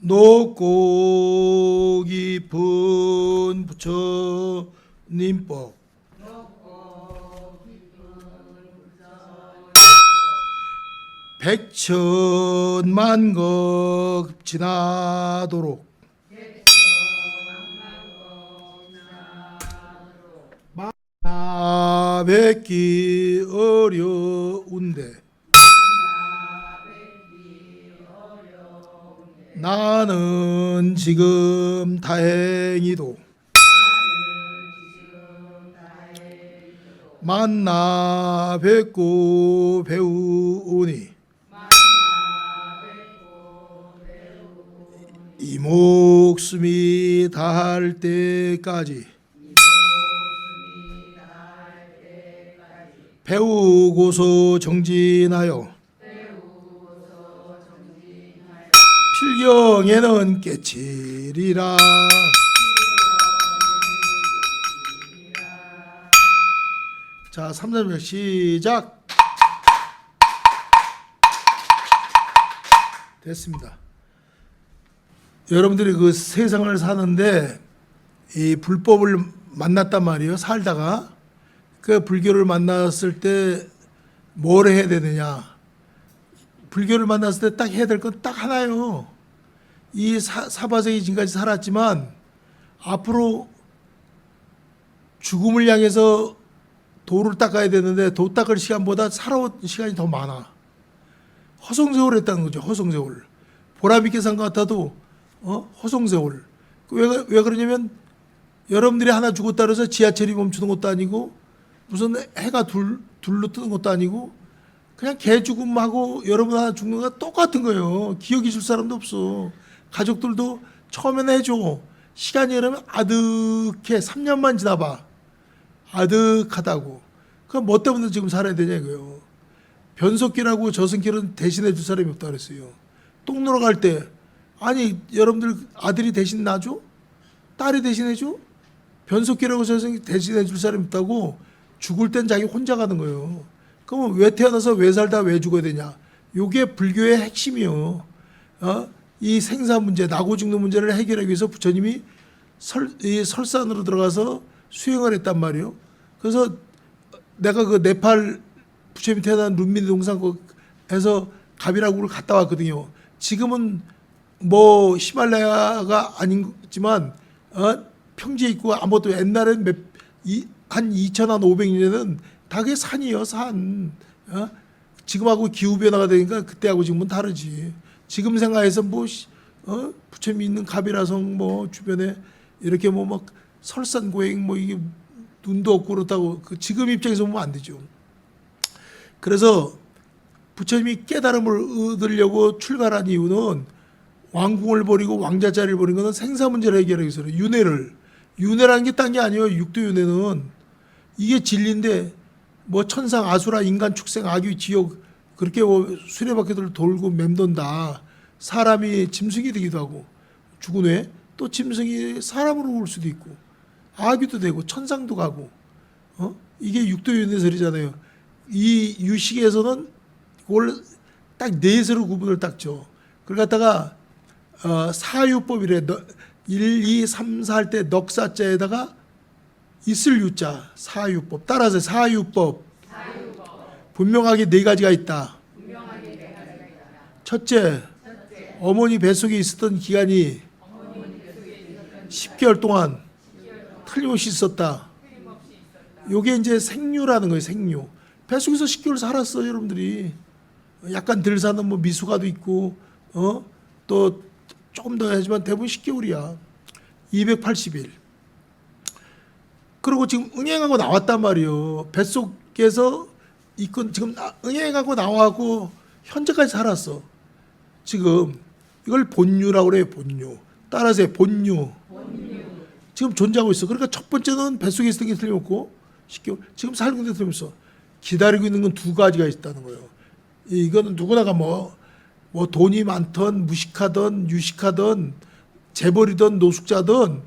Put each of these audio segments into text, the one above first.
높고 깊은 부처님법. 백천만급 지나도록. 만나 뵙기 어려운데 나는 지금 다행히도 만나 뵙고 배우오니 이 목숨이 닿을 때까지 배우고서 정진하여 필경에는 깨치리라. 자 3절 시작. 됐습니다. 여러분들이 그 세상을 사는데 이 불법을 만났단 말이에요 살다가. 그 불교를 만났을 때 뭘 해야 되느냐. 불교를 만났을 때 딱 해야 될 건 딱 하나요. 이 사, 사바세기 지금까지 살았지만 앞으로 죽음을 향해서 도를 닦아야 되는데 도 닦을 시간보다 살아온 시간이 더 많아. 허송세월 했다는 거죠. 허송세월. 보람있게 산 것 같아도 어? 허송세월. 왜, 왜 그러냐면 여러분들이 하나 죽었다 그래서 지하철이 멈추는 것도 아니고 무슨 해가 둘, 둘로 뜨는 것도 아니고 그냥 개 죽음하고 여러분 하나 죽는 거 똑같은 거예요. 기억 잊을 사람도 없어. 가족들도 처음에는 해줘. 시간이 흐르면 아득해. 3년만 지나봐. 아득하다고. 그럼 뭐 때문에 지금 살아야 되냐 이거요. 변속기라고 저승길은 대신해 줄 사람이 없다 그랬어요. 똥 누러 갈 때 아니 여러분들 아들이 대신 놔줘? 딸이 대신해 줘? 변속기라고 저승길 대신해 줄 사람이 없다고 죽을 땐 자기 혼자 가는 거예요. 그러면 왜 태어나서 왜 살다 왜 죽어야 되냐? 요게 불교의 핵심이요. 어? 이 생사 문제, 나고 죽는 문제를 해결하기 위해서 부처님이 설, 이 설산으로 들어가서 수행을 했단 말이에요. 그래서 내가 그 네팔 부처님이 태어난 룬미니 동산에서 가비라구를 갔다 왔거든요. 지금은 뭐 히말라야가 아니지만 어? 평지에 있고 아무것도 옛날엔 몇, 이, 한 2,500년에는 다 그게 산이에요, 산. 어? 지금하고 기후 변화가 되니까 그때하고 지금은 다르지. 지금 생각해서 뭐 시- 어? 부처님이 있는 가비라성 뭐 주변에 이렇게 뭐 막 설산 고행 뭐 이게 눈도 없고 그렇다고 그 지금 입장에서 보면 안 되죠. 그래서 부처님이 깨달음을 얻으려고 출발한 이유는 왕궁을 버리고 왕자 자리를 버린 것은 생사 문제를 해결하기 위해서 윤회를 윤회라는 게 딴 게 아니에요. 육도 윤회는 이게 진리인데 뭐 천상 아수라 인간 축생 악귀 지옥 그렇게 뭐 수레바퀴들 돌고 맴돈다. 사람이 짐승이 되기도 하고 죽은 후에 또 짐승이 사람으로 올 수도 있고 아귀도 되고 천상도 가고 어 이게 육도윤회설이잖아요. 이 유식에서는 그걸 딱 넷으로 구분을 딱죠. 그걸 갖다가 어, 사유법이래. 너, 1, 2, 3, 4 할 때 넉사자에다가 있을 유자 사유법 따라서 사유법 분명하게 네 가지가 있다. 첫째, 어머니 뱃속에 있었던 기간이 10개월 동안 틀림없이 있었다. 요게 이제 생류라는 거예요, 생류. 뱃속에서 10개월 살았어, 여러분들이. 약간 덜 사는 뭐 미숙아도 있고, 어? 또 조금 더 하지만 대부분 10개월이야. 280일. 그리고 지금 응행하고 나왔단 말이에요. 뱃속에서 이건 지금 나- 응행하고 나와고 현재까지 살았어. 지금 이걸 본유라고 그래요. 본유. 따라서 해, 본유. 지금 존재하고 있어. 그러니까 첫 번째는 뱃속에 있었던 게 틀림없고 10개월. 지금 살고 있는 게 틀림없어. 기다리고 있는 건 두 가지가 있다는 거예요. 이거는 누구나가 뭐, 뭐 돈이 많던 무식하던 유식하던 재벌이든 노숙자든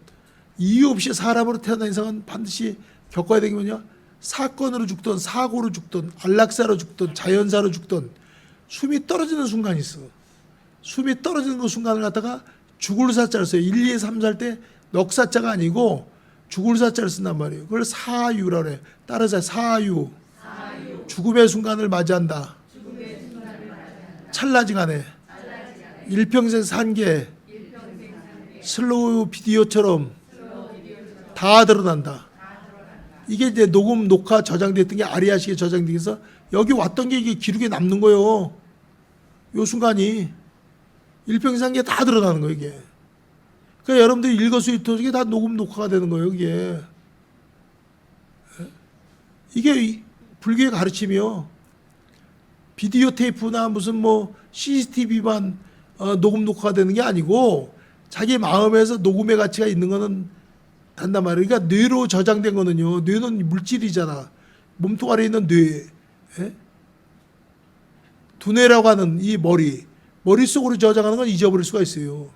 이유 없이 사람으로 태어난 이상은 반드시 겪어야 되는 게 뭐냐? 사건으로 죽든 사고로 죽든 안락사로 죽든 자연사로 죽든 숨이 떨어지는 순간이 있어. 숨이 떨어지는 그 순간을 갖다가 죽을 사자를 써요. 1, 2, 3, 4할 때 넉사자가 아니고 죽을 사자를 쓴단 말이에요. 그걸 사유라고 그래. 따라서 사유. 죽음의 순간을 맞이한다. 찰나지간에 일평생 산게 슬로우 비디오처럼 다 드러난다. 이게 이제 녹음, 녹화, 저장됐던 게 아리아식에 저장돼서 여기 왔던 게 이게 기록에 남는 거예요. 요 순간이 일평생 게다 드러나는 거예요, 이게. 그러니까 여러분들이 일거수일투족이 다 녹음, 녹화가 되는 거예요, 이게. 이게 이- 불교의 가르침이요. 비디오 테이프나 무슨 뭐 CCTV만 어, 녹음 녹화가 되는 게 아니고 자기 마음에서 녹음의 가치가 있는 거는 단단 말이에요. 그러니까 뇌로 저장된 거는요. 뇌는 물질이잖아. 몸통 아래 있는 뇌. 예? 두뇌라고 하는 이 머리. 머릿속으로 저장하는 건 잊어버릴 수가 있어요.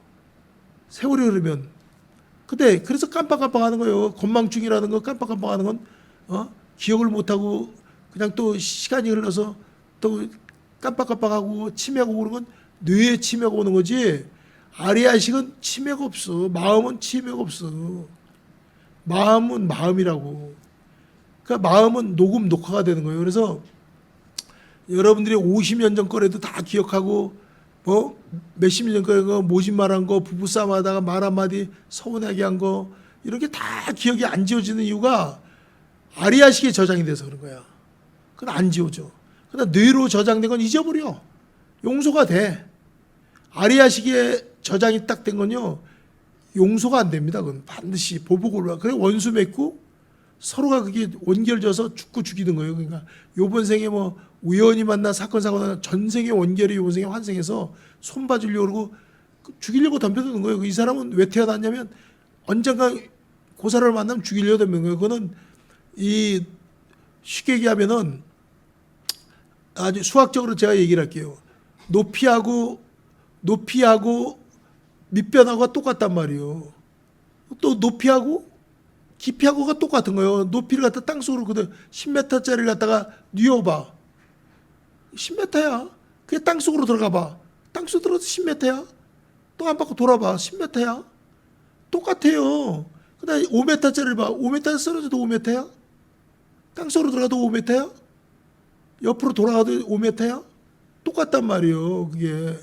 세월이 흐르면. 근데 그래서 깜빡깜빡 하는 거예요. 건망증이라는 거 깜빡깜빡 하는 건 어? 기억을 못 하고 그냥 또 시간이 흘러서 또 깜빡깜빡하고 치매가 오는 건 뇌에 치매가 오는 거지 아리아식은 치매가 없어 마음은 치매가 없어 마음은 마음이라고 그러니까 마음은 녹음 녹화가 되는 거예요 그래서 여러분들이 50년 전 거라도 다 기억하고 뭐 몇십 년 전에 거 모진 말한 거 부부싸움 하다가 말 한마디 서운하게 한 거 이렇게 다 기억이 안 지워지는 이유가 아리아식에 저장이 돼서 그런 거야. 그건 안 지워져. 그러나 뇌로 저장된 건 잊어버려. 용서가 돼. 아리아식에 저장이 딱 된 건요. 용서가 안 됩니다. 그건 반드시 보복을 그래 원수 맺고 서로가 그게 원결져서 죽고 죽이는 거예요. 그러니까 요번 생에 뭐 우연히 만나 사건 사고 나 전생의 원결이 요번 생에 환생해서 손 봐주려고 그러고 그 죽이려고 덤벼드는 거예요. 이 사람은 왜 태어났냐면 언젠가 그 사람을 만나면 죽이려고 덤비는 거예요. 그거는 이 쉽게 얘기하면은 아주 수학적으로 제가 얘기를 할게요. 높이하고 높이하고 밑변하고가 똑같단 말이에요. 또 높이하고 깊이하고가 똑같은 거예요. 높이를 갖다 땅속으로 그대 10m짜리를 갖다가 뉘어봐. 10m야. 그게 땅속으로 들어가 봐. 땅속 들어서 10m야. 또 한 바퀴 돌아봐. 10m야. 똑같아요. 그다음에 5m짜리를 봐. 5m에서 쓰러져도 5m야. 땅속으로 들어가도 5m야. 옆으로 돌아가도 5m야. 똑같단 말이에요. 그게.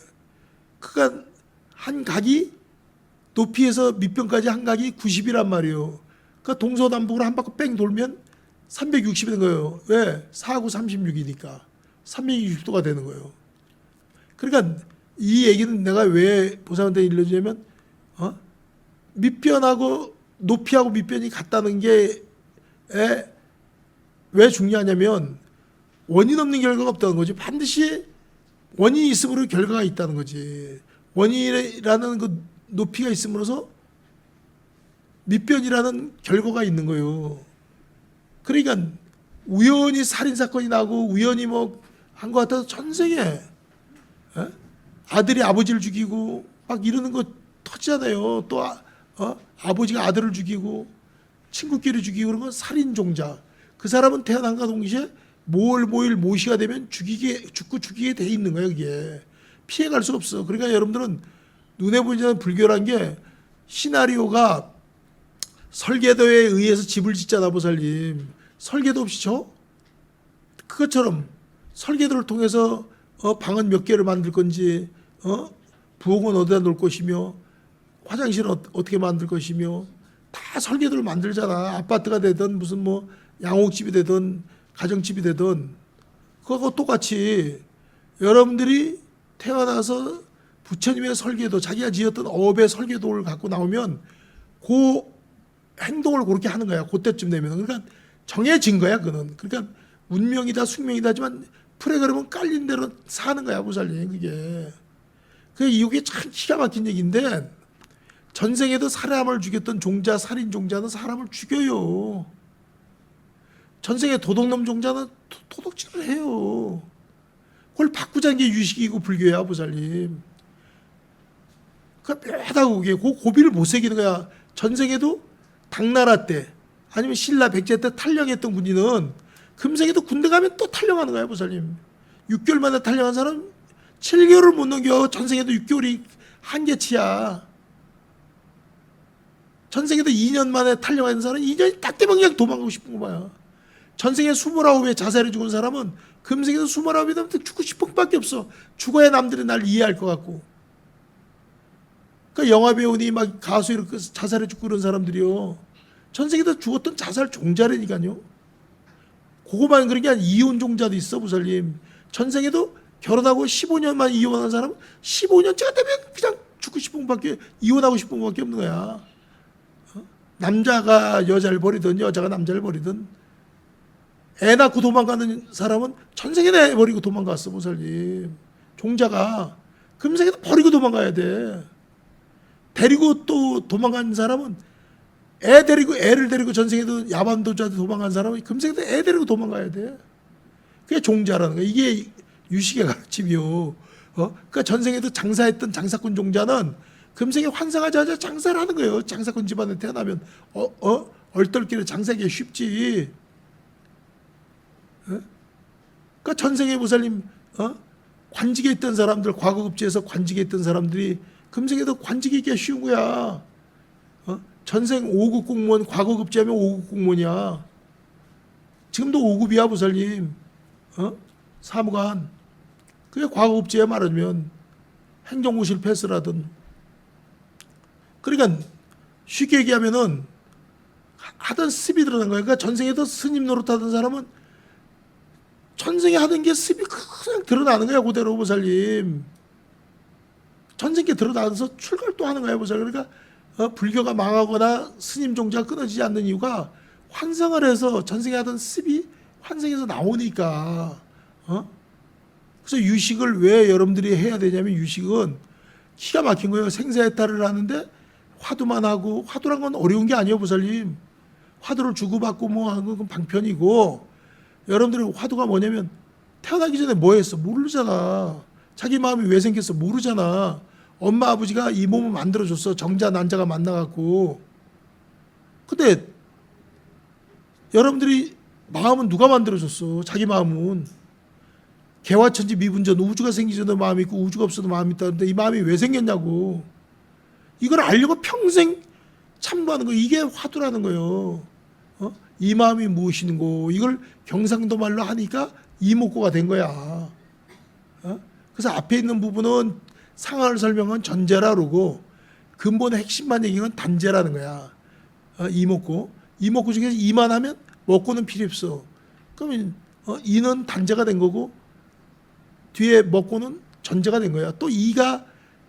그러니까 한 각이 높이에서 밑변까지 한 각이 90이란 말이에요. 그러니까 동서남북으로 한 바퀴 뺑 돌면 360이 되는 거예요. 왜? 4구 36이니까. 360도가 되는 거예요. 그러니까 이 얘기는 내가 왜 보상한테 일러주냐면 어? 밑변하고 높이하고 밑변이 같다는 게 왜 중요하냐면 원인 없는 결과가 없다는 거지. 반드시 원인이 있으므로 결과가 있다는 거지. 원인이라는 그 높이가 있음으로써 밑변이라는 결과가 있는 거예요. 그러니까 우연히 살인 사건이 나고 우연히 뭐 한 것 같아서 전생에 에? 아들이 아버지를 죽이고 막 이러는 거 터지잖아요. 또 아, 어? 아버지가 아들을 죽이고 친구끼리 죽이고 건 살인 종자. 그 사람은 태어난과 동시에 모월 모일 모시가 되면 죽이게 죽고 죽이게 돼 있는 거예요. 그게 피해갈 수 없어. 그러니까 여러분들은 눈에 보이지 않는 불교란 게 시나리오가 설계도에 의해서 집을 짓잖아 보살님. 설계도 없이 쳐? 그것처럼 설계도를 통해서 어, 방은 몇 개를 만들 건지 어? 부엌은 어디다 놓을 것이며 화장실은 어, 어떻게 만들 것이며 다 설계도를 만들잖아. 아파트가 되든 무슨 뭐 양옥집이 되든 가정집이 되든 그거 똑같이 여러분들이 태어나서 부처님의 설계도 자기가 지었던 업의 설계도를 갖고 나오면 그 행동을 그렇게 하는 거야. 그때쯤 되면 그러니까 정해진 거야. 그는 그러니까 운명이다 숙명이다 하지만 프레그램은 깔린 대로 사는 거야. 보살님 그게 그 이게 참 기가 막힌 얘기인데 전생에도 사람을 죽였던 종자 살인 종자는 사람을 죽여요. 전생에 도둑놈 종자는 도- 도둑질을 해요. 그걸 바꾸자는 게 유식이고 불교야, 보살님. 그 묘하다고 그게 그 고비를 못 새기는 거야. 전생에도 당나라 때 아니면 신라 백제 때 탈령했던 군인은 금생에도 군대 가면 또 탈령하는 거야, 보살님. 6개월 만에 탈령한 사람 7개월을 못 넘겨 전생에도 6개월이 한계치야. 전생에도 2년 만에 있는 사람은 2년이 딱 되면 그냥 도망가고 싶은 거야. 전생에 29에 자살해 죽은 사람은 금생에도 29이 되면 죽고 싶은 것밖에 없어. 죽어야 남들이 날 이해할 것 같고. 그러니까 영화 배우니 막 가수 이렇게 자살해 죽고 그런 사람들이요. 전생에도 죽었던 자살 종자라니까요. 그거만 그런 게 아니라 이혼 종자도 있어 부살님. 전생에도 결혼하고 15년만 이혼한 사람은 15년째가 되면 그냥 죽고 싶은 것밖에 이혼하고 싶은 것밖에 없는 거야. 어? 남자가 여자를 버리든 여자가 남자를 버리든 애 낳고 도망가는 사람은 전생에 애 버리고 도망갔어 보살님. 종자가 금생에도 버리고 도망가야 돼. 데리고 또 도망간 사람은 애 데리고 애를 데리고 전생에도 야반도주한테 도망간 사람은 금생에도 애 데리고 도망가야 돼. 그게 종자라는 거야. 이게 유식의 가르침이요. 어? 그러니까 전생에도 장사했던 장사꾼 종자는 금생에 환상하자마자 장사를 하는 거예요. 장사꾼 집안에 태어나면 어, 어? 얼떨결에 장사하기 쉽지. 어? 그러니까 전생에 보살님 어? 관직에 있던 사람들 과거급제에서 관직에 있던 사람들이 금생에도 관직이 있기가 쉬운 거야. 어? 전생 5급 공무원 과거급제하면 5급 공무원이야. 지금도 5급이야 보살님. 어? 사무관. 그게 과거급제야 말하면 행정고실 패스라든. 그러니까 쉽게 얘기하면은 하던 습이 드러난 거야. 그러니까 전생에도 스님 노릇하던 사람은 전생에 하던 게 습이 그냥 드러나는 거야 그대로 보살님. 전생에 드러나서 출가를 또 하는 거야 보살. 그러니까 어, 불교가 망하거나 스님 종자가 끊어지지 않는 이유가 환상을 해서 전생에 하던 습이 환생에서 나오니까. 어? 그래서 유식을 왜 여러분들이 해야 되냐면 유식은 기가 막힌 거예요. 생사해탈을 하는데 화두만 하고 화두란 건 어려운 게 아니에요, 보살님. 화두를 주고받고 뭐 하는 건 방편이고 여러분들이 화두가 뭐냐면 태어나기 전에 뭐 했어? 모르잖아. 자기 마음이 왜 생겼어? 모르잖아. 엄마 아버지가 이 몸을 만들어 줬어. 정자 난자가 만나 갖고. 근데 여러분들이 마음은 누가 만들어 줬어? 자기 마음은. 개화천지 미분전 우주가 생기기 전에 마음이 있고 우주가 없어도 마음이 있다는데 이 마음이 왜 생겼냐고. 이걸 알려고 평생 참고하는 거 이게 화두라는 거예요. 어? 이 마음이 무엇인고 이걸 경상도 말로 하니까 이목구가 된 거야. 어? 그래서 앞에 있는 부분은 상황을 설명한 전제라 그러고 근본의 핵심만 얘기는 단제라는 거야. 어? 이목구. 이목구 중에서 이만 하면 먹고는 필요 없어. 그러면 어? 이는 단제가 된 거고 뒤에 먹고는 전제가 된 거야. 또 이가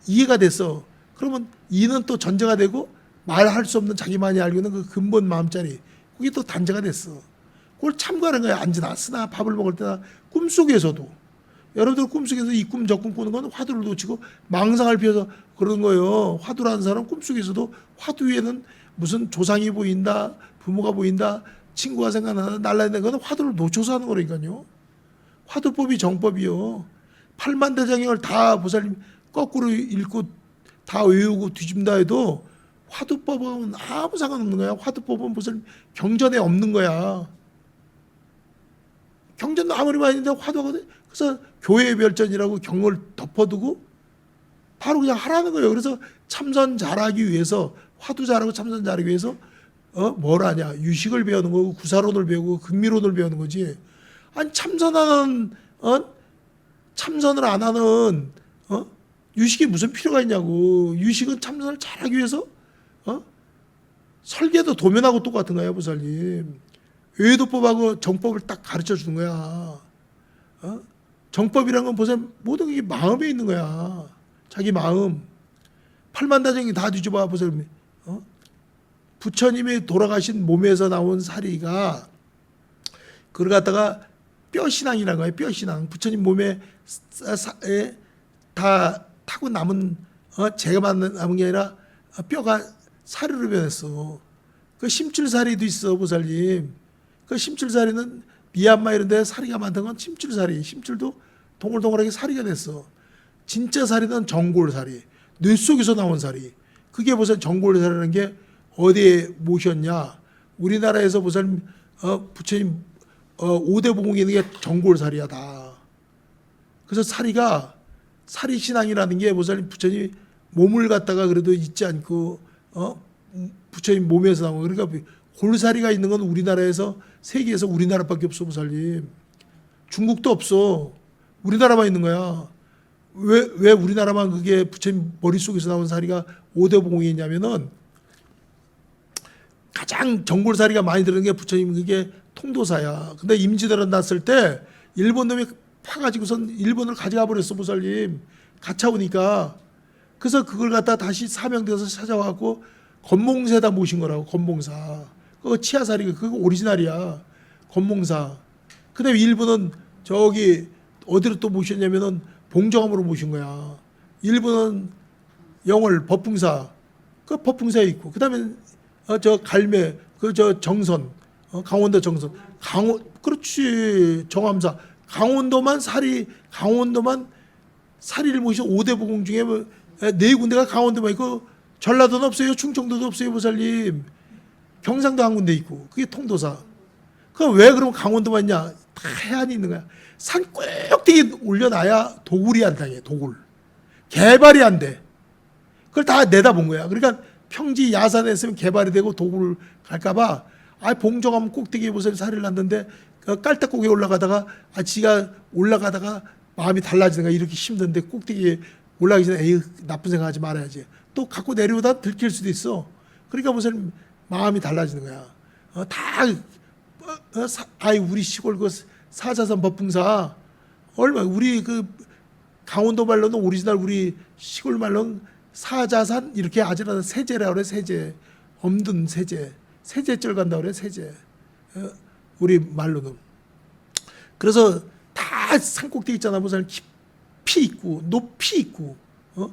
이해가 됐어. 그러면 이는 또 전제가 되고 말할 수 없는 자기만이 알고 있는 그 근본 마음자리 그게 또 단제가 됐어. 그걸 참고하는 거야. 앉으나 쓰나 밥을 먹을 때나 꿈속에서도 여러분들 꿈속에서 이 꿈 저 꿈 꾸는 건 화두를 놓치고 망상을 피워서 그런 거예요. 화두라는 사람 꿈속에서도 화두 위에는 무슨 조상이 보인다, 부모가 보인다, 친구가 생각나다, 날라다니는 건 화두를 놓쳐서 하는 거라니까요. 화두법이 정법이요. 팔만대장경을 다 보살님 거꾸로 읽고 다 외우고 뒤집다 해도 화두법은 아무 상관없는 거야. 화두법은 무슨 경전에 없는 거야. 경전도 아무리 많이 있는데 화두가 그래서 교회 별전이라고 경을 덮어두고 바로 그냥 하라는 거예요. 그래서 참선 잘하기 위해서 화두 잘하고 참선 잘하기 위해서 어 뭘 하냐 유식을 배우는 거고 구사론을 배우고 극미론을 배우는 거지. 아니 참선하는 어 참선을 안 하는 어 유식이 무슨 필요가 있냐고. 유식은 참선을 잘하기 위해서 어 설계도 도면하고 똑같은 거야 보살님. 외도법하고 정법을 딱 가르쳐 주는 거야. 어? 정법이란 건 보세요. 모든 게 마음에 있는 거야. 자기 마음. 팔만다정이 다 뒤집어 보세요. 어? 부처님이 돌아가신 몸에서 나온 사리가 그걸 갖다가 뼈신앙이라는 거예요. 뼈신앙. 부처님 몸에 다 타고 남은 어, 제가 남은 게 아니라 뼈가 사리로 변했어. 그 심줄사리도 있어 보살님. 그 심줄사리는 미얀마 이런 데 사리가 만든 건 심줄사리. 심줄도 동글동글하게 사리가 됐어. 진짜 사리는 정골사리. 뇌 속에서 나온 사리. 그게 무슨 정골사리라는 게 어디에 모셨냐? 우리나라에서 무슨 어, 부처님 어, 오대 봉공이 있는 게 정골사리야 다. 그래서 사리가 사리 신앙이라는 게 보살님 부처님이 몸을 갖다가 그래도 잊지 않고 어 부처님 몸에서 나온 거. 그러니까 골사리가 있는 건 우리나라에서 세계에서 우리나라밖에 없어 보살님. 중국도 없어. 우리나라만 있는 거야. 왜, 왜 우리나라만 그게 부처님 머릿속에서 나온 사리가 오대봉이 있냐면은 가장 정골사리가 많이 들은 게 부처님 그게 통도사야. 근데 임진왜란 났을 때 일본 놈이 파가지고선 일본을 가져가 버렸어 보살님. 가차 오니까 그래서 그걸 갖다 다시 사명돼서 찾아와갖고 건몽사에다 모신 거라고 건몽사. 그거 치아사리 그거 오리지널이야. 건몽사. 그다음에 일본은 저기 어디로 또 모셨냐면은 봉정암으로 모신 거야. 일본은 영월 법풍사 그 법풍사에 있고 그다음에 어, 저 갈매 그 저 정선 어, 강원도 정선 강원 그렇지 정암사 강원도만 사리 강원도만 사리를 모신 오대 보공 중에 뭐, 에, 네 군데가 강원도만 있고 전라도는 없어요. 충청도도 없어요 보살님. 경상도 한 군데 있고 그게 통도사. 그럼 왜 그럼 강원도만 있냐? 다 해안이 있는 거야. 산 꼭대기 올려놔야 도굴이 안 당해 도굴. 개발이 안 돼. 그걸 다 내다본 거야. 그러니까 평지 야산에 있으면 개발이 되고 도굴 갈까봐 아 봉정하면 꼭대기에 무슨 살을 났는데 그 깔딱고개 올라가다가 아 지가 올라가다가 마음이 달라지는 거야. 이렇게 힘든데 꼭대기에 올라가기 전에 에이 나쁜 생각하지 말아야지. 또 갖고 내려오다 들킬 수도 있어. 그러니까 무슨 마음이 달라지는 거야. 어, 다 어, 어, 사, 아이 우리 시골 그 사자산 법풍사 얼마 우리 그 강원도 말로는 오리지널 우리 시골 말로는 사자산 이렇게 아지라는 세제라 그래 세제 엄든 세제 세제절 간다 그래 세제 어, 우리 말로는 그래서 다 산꼭대기 있잖아 무슨 깊 이 있고 높이 있고 어?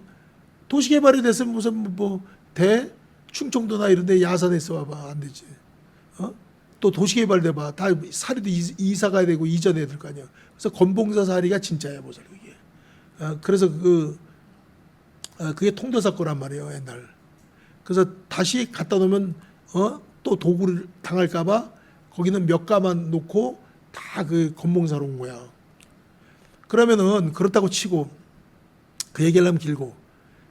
도시 개발이 됐으면 무슨 뭐 대 충청도나 이런데 야산에 있어 봐봐 안 되지 어? 또 도시 개발 돼 봐 다 사리도 이- 이사 가야 되고 이전해야 될 거 아니야 그래서 건봉사 사리가 진짜야 보살 그게 어, 그래서 그 어, 그게 통도사 거란 말이에요 옛날. 그래서 다시 갖다 놓으면 어? 또 도구를 당할까봐 거기는 몇 가만 놓고 다 그 건봉사로 온 거야. 그러면은 그렇다고 치고 그 얘기하려면 길고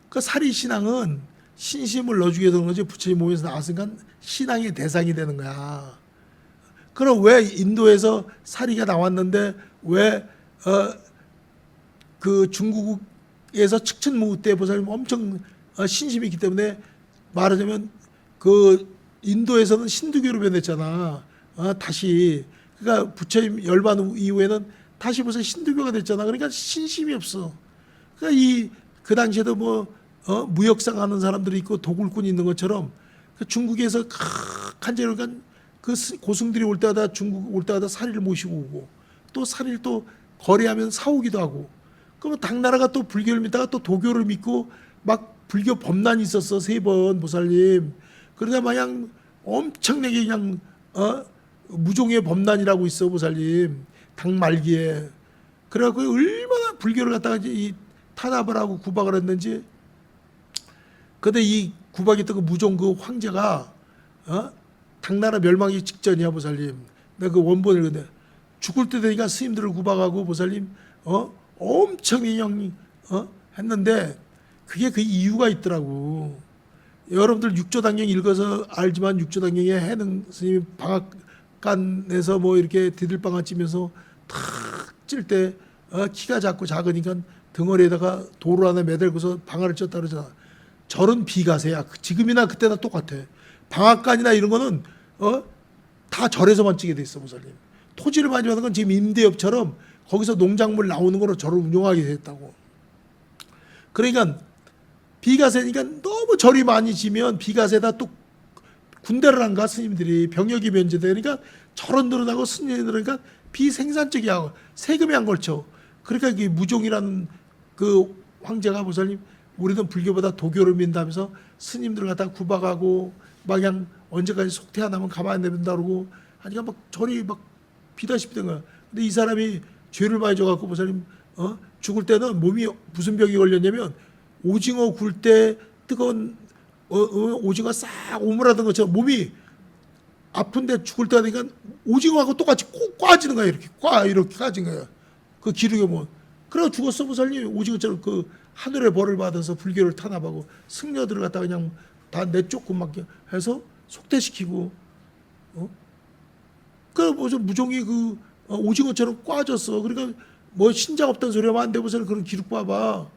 그 사리 신앙은 신심을 넣어주게 되는 거지 부처님 몸에서 나왔으니까 신앙의 대상이 되는 거야. 그럼 왜 인도에서 사리가 나왔는데 왜 어, 그 중국에서 측천무후 때 보살님 엄청 어, 신심이 있기 때문에 말하자면 그 인도에서는 신두교로 변했잖아. 어, 다시 그러니까 부처님 열반 후- 이후에는 다시 무슨 신두교가 됐잖아. 그러니까 신심이 없어. 그러니까 이 그 당시에도 뭐 어, 무역상 하는 사람들이 있고 도굴꾼이 있는 것처럼 그 중국에서 간절히 그 스- 고승들이 올 때마다 중국 올 때마다 사리를 모시고 오고 또 사리를 또 거래하면 사오기도 하고 그러면 당나라가 또 불교를 믿다가 또 도교를 믿고 막 불교 범난이 있었어 세 번 보살님 그러다 마냥 엄청나게 그냥 어 무종의 범난이라고 있어 보살님 당 말기에. 그래갖고 얼마나 불교를 갖다가 이 탄압을 하고 구박을 했는지. 근데 이 구박했던 그 무종 그 황제가 어? 당나라 멸망이 직전이야 보살님. 내가 그 원본을 근데 죽을 때 되니까 스님들을 구박하고 보살님 어? 엄청 그냥 어? 했는데 그게 그 이유가 있더라고. 여러분들 육조당경 읽어서 알지만 육조당경에 해능 스님이 방앗간에서 뭐 이렇게 디들방앗 찌면서 탁찔때 어, 키가 작고 작으니까 덩어리에다가 돌을 하나 매달고서 방아를 쪘다 그러잖아. 절은 비가세야. 그 지금이나 그때나 똑같아. 방앗간이나 이런 거는 어? 다 절에서만 찌게 돼 있어 보살님. 토지를 많이 받은 건 지금 임대업처럼 거기서 농작물 나오는 거로 절을 운영하게 됐다고. 그러니까 비가세니까 너무 절이 많이 지면 비가세다 또 군대를 안 가 스님들이 병역이 면제되니까 절은 늘어나고 스님이 늘어나니까 비생산적이 하고 세금이 안 걸쳐. 그러니까 이 무종이라는 그 황제가 보살님 우리는 불교보다 도교를 민다면서 스님들 갖다 구박하고 막 그냥 언제까지 속태 안 하면 가만히 내둔다 그러고 하니까 막 절이 막 비다시피 된 거야. 근데 이 사람이 죄를 많이 져갖고 보살님 어 죽을 때는 몸이 무슨 병이 걸렸냐면 오징어 굴 때 뜨거운 어, 어, 오징어 싹 오므라든 것처럼 몸이 아픈데 죽을 때 하니까 오징어하고 똑같이 꼭 꽈지는 거야 이렇게 꽈 이렇게 까진 거야 그 기름이 뭐 그래가 죽었어 보살님 오징어처럼 그 하늘의 벌을 받아서 불교를 탄압하고 승려들을 갖다가 그냥 다 내쫓고 막 해서 속퇴시키고 어? 그 무슨 무종이 그 어, 오징어처럼 꽈졌어. 그러니까 뭐 신장 없다는 소리 하면 안 돼. 보세요. 그런 기록 봐봐.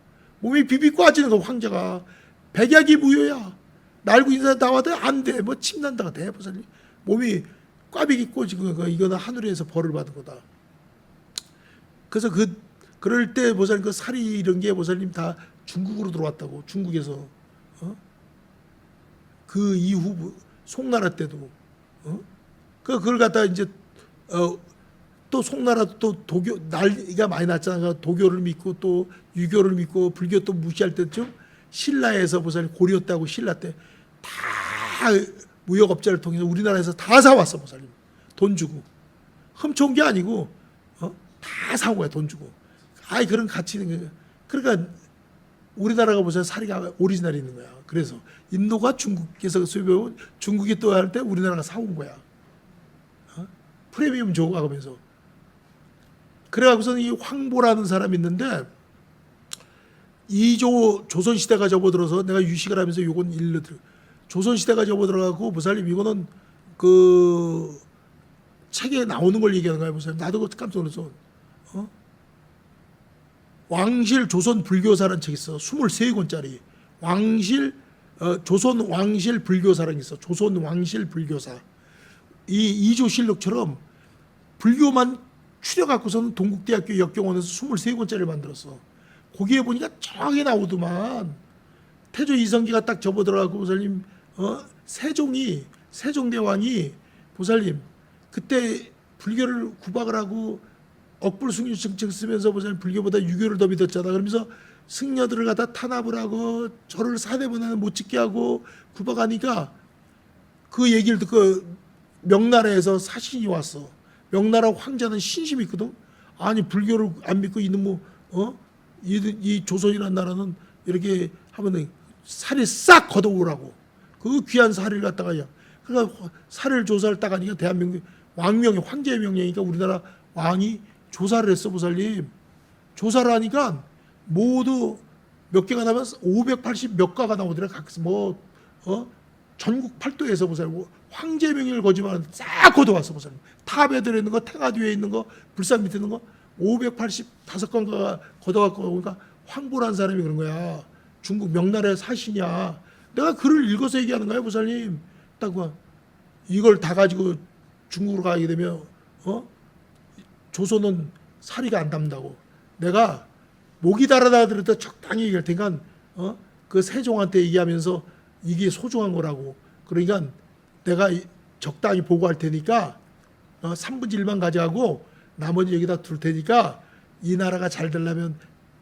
몸이 비비 꽈지는 거 황제가 백약이 무효야. 날고 인사 다 와도 안 돼. 뭐 침난다가 돼. 보세요. 몸이 꽈비기 꽂지고 그 이거는 하늘에서 벌을 받은 거다. 그래서 그 그럴 때 보살님 그 살이 이런 게 보살님 다 중국으로 들어왔다고 중국에서 어? 그 이후 송나라 때도 어? 그 그걸 갖다 이제 어, 또 송나라도 또 도교 난리가 많이 났잖아. 그 도교를 믿고 또 유교를 믿고 불교 또 무시할 때쯤 신라에서 보살 고리였다고 신라 때 다 무역업자를 통해서 우리나라에서 다 사왔어 보살님 돈 주고. 훔쳐온 게 아니고 어? 다 사온 거야 돈 주고. 아이 그런 가치 있는 거야 그러니까 우리나라가 보세요. 사리가 오리지널이 있는 거야. 그래서 인도가 중국에서 수입해온 중국이 또 할 때 우리나라가 사온 거야. 어? 프리미엄 줘고 하면서. 그래갖고서는 이 황보라는 사람이 있는데 이조 조선 시대가 접어들어서 내가 유식을 하면서 요건 일러들 조선 시대가 접어들어가고 보살님 이거는 그 책에 나오는 걸 얘기하는 거야 보살님 나도 깜짝 놀랐어 어? 왕실 조선 불교사라는 책 있어 23권짜리 왕실 어, 조선 왕실 불교사라는 게 있어 조선 왕실 불교사 이 이조실록처럼 불교만 추려갖고서는 동국대학교 역경원에서 23권짜리를 만들었어. 거기에 보니까 정확히 나오더만. 태조 이성기가 딱 접어들어가고 보살님, 어? 세종이, 세종대왕이 보살님, 그때 불교를 구박을 하고 억불숭유증증 쓰면서 보살님 불교보다 유교를 더 믿었잖아. 그러면서 승려들을 갖다 탄압을 하고 저를 사대문안을 못 찍게 하고 구박하니까 그 얘기를 듣고 명나라에서 사신이 왔어. 명나라 황제는 신심이 있거든. 아니 불교를 안 믿고 있는 뭐어 이 이 조선이라는 나라는 이렇게 하면은 살이 싹 걷어오라고. 그 귀한 살을 갖다가요. 그러니까 살을 조사를 딱 하니까 대한민국 왕명이 황제의 명령이니까 우리나라 왕이 조사를 했어 보살님. 조사를 하니까 모두 몇 개가 나면 580 몇 가가 나오더라. 각뭐 어? 전국 팔도에서 보세요. 황제 명령을 거짓말하는 싹 걷어왔어 보세요. 탑에 들어 있는 거, 태가 뒤에 있는 거, 불산 밑에 있는 거 585건가가 걷어갖고 오니까 황보라는 사람이 그런 거야. 중국 명나라의 사신이야. 내가 글을 읽어서 얘기하는 거야, 보살님. 딱 봐. 이걸 다 가지고 중국으로 가게 되면 어? 조선은 사리가 안 담다고. 내가 목이 달아다 들을 적당히 얘기할 테니까 어? 그 세종한테 얘기하면서 이게 소중한 거라고. 그러니까 내가 이- 적당히 보고할 테니까 어, 3분의 1만 가져가고 나머지 여기다 둘 테니까 이 나라가 잘 되려면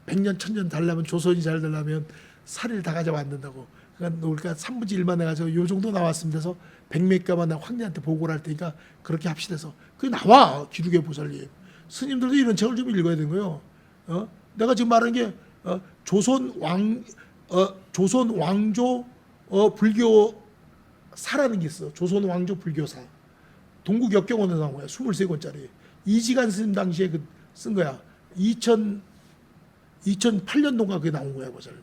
100년, 1000년 달려면 조선이 잘 되려면 살을 다 가져왔는다고. 그러니까 우리가 3분의 1만 해가지고 요 정도 나왔으면 돼서 100몇 가만 내가 황제한테 보고를 할 테니까 그렇게 합시다 해서 그게 나와 기록의 보살님. 스님들도 이런 책을 좀 읽어야 되는 거예요. 어? 내가 지금 말하는 게 어, 조선 왕 어, 조선 왕조 어, 불교 사라는 게 있어. 조선 왕조 불교사. 동국 역경원에서 나온 거야. 23권짜리. 이지간 스님 당시에 그 쓴 거야. 2000 2008년도가 그게 나온 거야, 보살.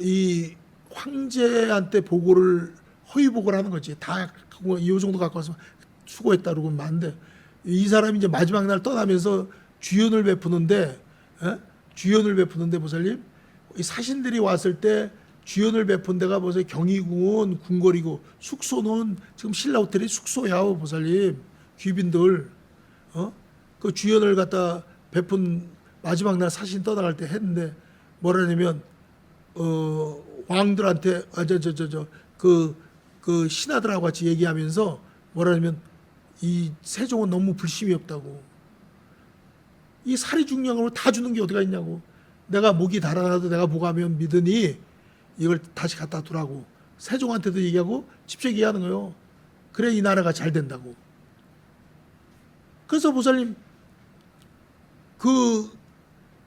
이 황제한테 보고를 허위 보고를 하는 거지. 다 이 정도 갖고 와서 수고했다 안 돼. 이 사람이 이제 마지막 날 떠나면서 주연을 베푸는데 에? 주연을 베푸는데 보살님 이 사신들이 왔을 때 주연을 베푼 데가 보세요 경희궁은 궁궐이고 숙소는 지금 신라 호텔이 숙소야 보살님 귀빈들 어? 그 주연을 갖다 베푼 마지막 날 사신 떠나갈 때 했는데 뭐라냐면 어 왕들한테 아 저 저 저 저 그 그 신하들하고 같이 얘기하면서 뭐라냐면 이 세종은 너무 불심이 없다고. 이 살이 중량으로 다 주는 게 어디가 있냐고. 내가 목이 달아나도 내가 보가면 믿으니 이걸 다시 갖다 두라고. 세종한테도 얘기하고 직접 얘기하는 거예요. 그래 이 나라가 잘 된다고. 그래서 보살님 그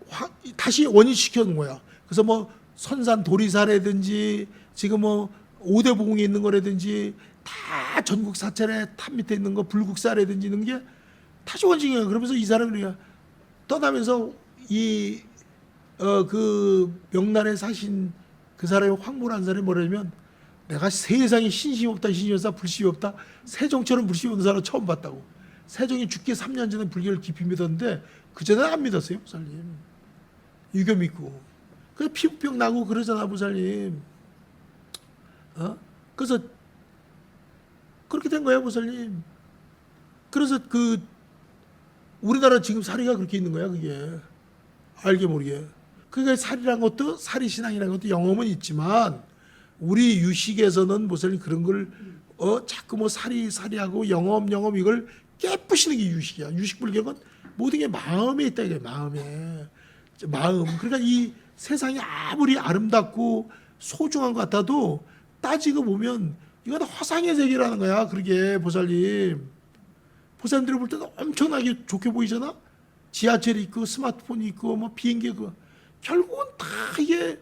화- 다시 원위시켜 놓은 거야. 그래서 뭐 선산 도리사라든지 지금 뭐 오대부궁에 있는 거라든지 다 전국 사찰에 탑 밑에 있는 거 불국사라든지 있는 게 다시 원칙이야. 그러면서 이 사람이 그냥 떠나면서 이 어 그 명란에 사신 그 사람이 황무란 사람이 뭐냐면 내가 세상에 신심 없다 신심 없다 불심이 없다. 세종처럼 불심이 없는 사람 처음 봤다고. 세종이 죽기 3년 전에 불교를 깊이 믿었는데 그 전에 안 믿었어요 보살님. 유교 믿고 그 피부병 나고 그러잖아 보살님. 어? 그래서 그렇게 된 거야 보살님. 그래서 그 우리나라 지금 사리가 그렇게 있는 거야 그게. 알게 모르게. 그러니까 살이란 것도 살이 신앙이라는 것도 영험은 있지만 우리 유식에서는 무슨 그런 걸 어 자꾸 뭐 살이 살이하고 영험 영험 이걸 깨부시는 게 유식이야. 유식 불교는 모든 게 마음에 있다 이게 마음에. 마음. 그러니까 이 세상이 아무리 아름답고 소중한 것 같아도 따지고 보면 이건 허상의 세계라는 거야 그러게 보살님 보살님들이 볼 때는 엄청나게 좋게 보이잖아. 지하철이 있고 스마트폰이 있고 뭐 비행기 그 결국은 다 이게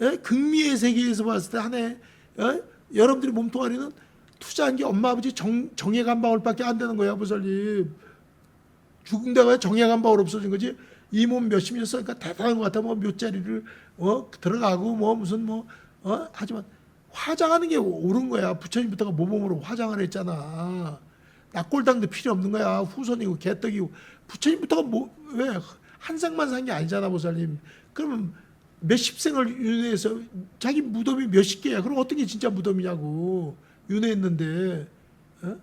예? 극미의 세계에서 봤을 때 한해 예? 여러분들이 몸뚱아리는 투자한 게 엄마 아버지 정, 정액 한 방울밖에 안 되는 거야 보살님. 죽은다고 정액 한 방울 없어진 거지. 이 몸 몇십 년 쓰니까 대단한 것 같아. 뭐 묘자리를 어 들어가고 뭐 무슨 뭐 어 하지만 화장하는 게 옳은 거야. 부처님부터가 모범으로 화장을 했잖아. 낙골당도 필요 없는 거야. 후손이고 개떡이고 부처님부터가 뭐 왜한 상만 산 게 아니잖아 보살님. 그러면 몇십 생을 윤회해서 자기 무덤이 몇십 개야. 그럼 어떤 게 진짜 무덤이냐고 윤회했는데 어?